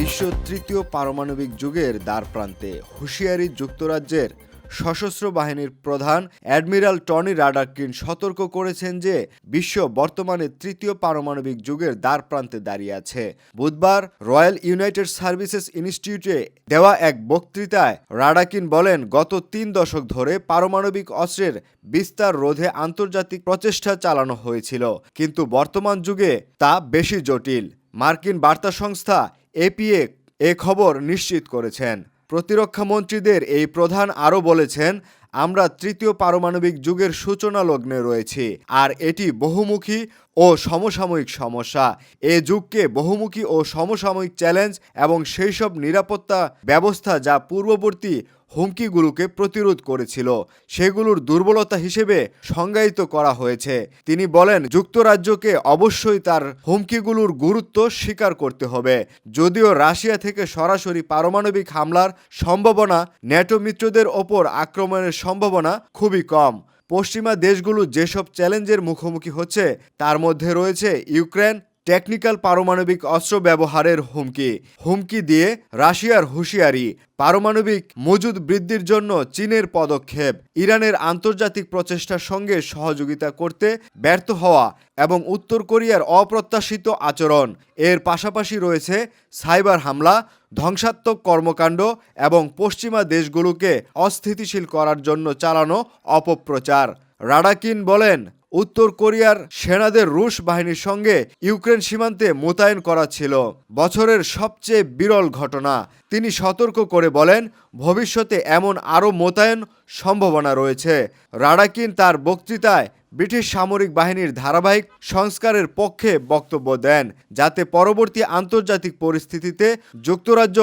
বিশ্ব তৃতীয় পারমাণবিক যুগের দ্বারপ্রান্তে হুঁশিয়ারি যুক্তরাজ্যের সশস্ত্র বাহিনীর প্রধান অ্যাডমিরাল টনি রাডাকিন সতর্ক করেছেন যে বিশ্ব বর্তমানে তৃতীয় পারমাণবিক যুগের দ্বারপ্রান্তে দাঁড়িয়ে আছে। বুধবার রয়্যাল ইউনাইটেড সার্ভিসেস ইনস্টিটিউটে দেওয়া এক বক্তৃতায় রাডাকিন বলেন, গত তিন দশক ধরে পারমাণবিক অস্ত্রের বিস্তার রোধে আন্তর্জাতিক প্রচেষ্টা চালানো হয়েছিল, কিন্তু বর্তমান যুগে তা বেশি জটিল। মার্কিন বার্তা সংস্থা এপিএ এ খবর নিশ্চিত করেছেন। প্রতিরক্ষা মন্ত্রীদের এই প্রধান আরও বলেছেন, আমরা তৃতীয় পারমাণবিক যুগের সূচনা লগ্নে রয়েছি, আর এটি বহুমুখী ও সমসাময়িক সমস্যা। এ যুগকে বহুমুখী ও সমসাময়িক চ্যালেঞ্জ এবং সেই সব নিরাপত্তা ব্যবস্থা যা পূর্ববর্তী হুমকিগুলোকে প্রতিরোধ করেছিল। সেগুলোর দুর্বলতা হিসেবে সংজ্ঞায়িত করা হয়েছে। তিনি বলেন, যুক্তরাজ্যকে অবশ্যই তার হুমকিগুলোর গুরুত্ব স্বীকার করতে হবে। যদিও রাশিয়া থেকে সরাসরি পারমাণবিক হামলার সম্ভাবনা, ন্যাটো মিত্রদের ওপর আক্রমণের সম্ভাবনা খুবই কম। পশ্চিমা দেশগুলো যেসব চ্যালেঞ্জের মুখোমুখি হচ্ছে, তার মধ্যে রয়েছে ইউক্রেন টেকনিক্যাল পারমাণবিক অস্ত্র ব্যবহারের হুমকি। হুমকি দিয়ে রাশিয়ার হুঁশিয়ারি, পারমাণবিক মজুদ বৃদ্ধির জন্য চীনের পদক্ষেপ, ইরানের আন্তর্জাতিক প্রচেষ্টার সঙ্গে সহযোগিতা করতে ব্যর্থ হওয়া এবং উত্তর কোরিয়ার অপ্রত্যাশিত আচরণ। এর পাশাপাশি রয়েছে সাইবার হামলা, ধ্বংসাত্মক কর্মকাণ্ড এবং পশ্চিমা দেশগুলোকে অস্থিতিশীল করার জন্য চালানো অপপ্রচার। রাডাকিন বলেন উত্তর কোরিয়ার সেনাদের রুশ বাহিনীর সঙ্গে ইউক্রেন সীমান্তে মোতায়েন করা ছিল। বছরের সবচেয়ে বিরল ঘটনা। তিনি সতর্ক করে বলেন, ভবিষ্যতে এমন আরও মোতায়েন সম্ভাবনা রয়েছে। রাডাকিন তার বক্তৃতায় ব্রিটিশ সামরিক বাহিনীর ধারাবাহিক সংস্কারের পক্ষে বক্তব্য দেন, যাতে পরবর্তী আন্তর্জাতিক পরিস্থিতিতে যুক্তরাজ্য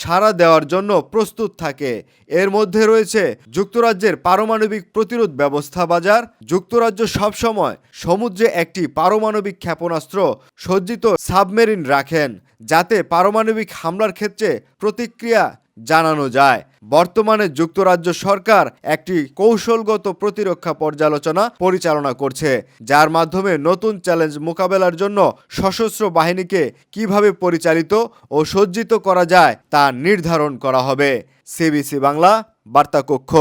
সাড়া দেওয়ার জন্য প্রস্তুত থাকে। এর মধ্যে রয়েছে যুক্তরাজ্যের পারমাণবিক প্রতিরোধ ব্যবস্থা বাজার, যুক্তরাজ্য সবসময় সমুদ্রে একটি পারমাণবিক ক্ষেপণাস্ত্র সজ্জিত সাবমেরিন রাখেন, যাতে পারমাণবিক হামলার ক্ষেত্রে প্রতিক্রিয়া জানানো যায়। বর্তমানে যুক্তরাজ্য সরকার একটি কৌশলগত প্রতিরক্ষা পর্যালোচনা পরিচালনা করছে, যার মাধ্যমে নতুন চ্যালেঞ্জ মোকাবেলার জন্য সশস্ত্র বাহিনীকে কীভাবে পরিচালিত ও সজ্জিত করা যায় তা নির্ধারণ করা হবে। সিবিসি বাংলা বার্তা কক্ষ